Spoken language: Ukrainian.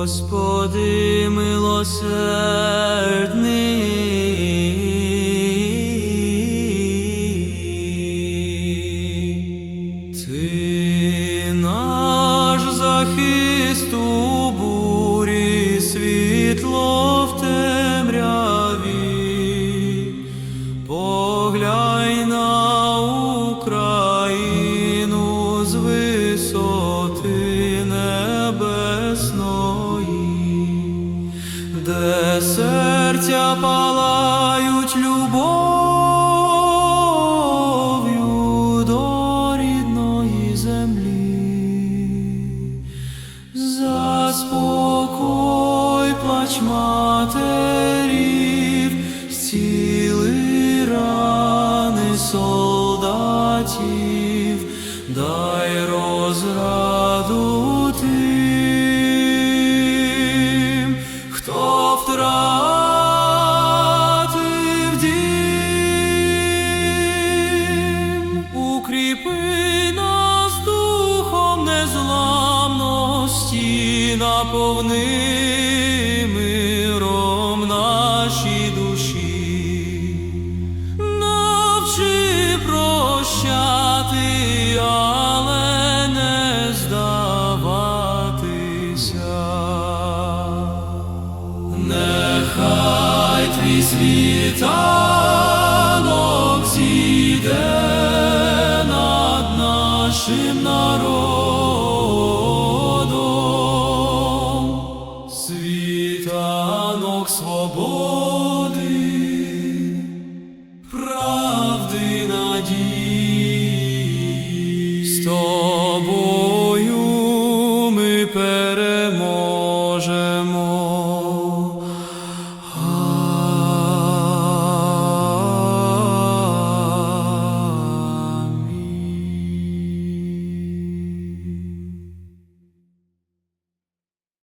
Господи милосердний, Ти наш захист бурі, світло в темряві, поглянь на Україну з серця палають любов'ю до рідної землі. Заспокой плач матерів, зціли рани солдатів, дай розраду тим, наповни миром наші душі, навчи прощати, але не здаватися. Нехай твій світанок зійде над нашим народом.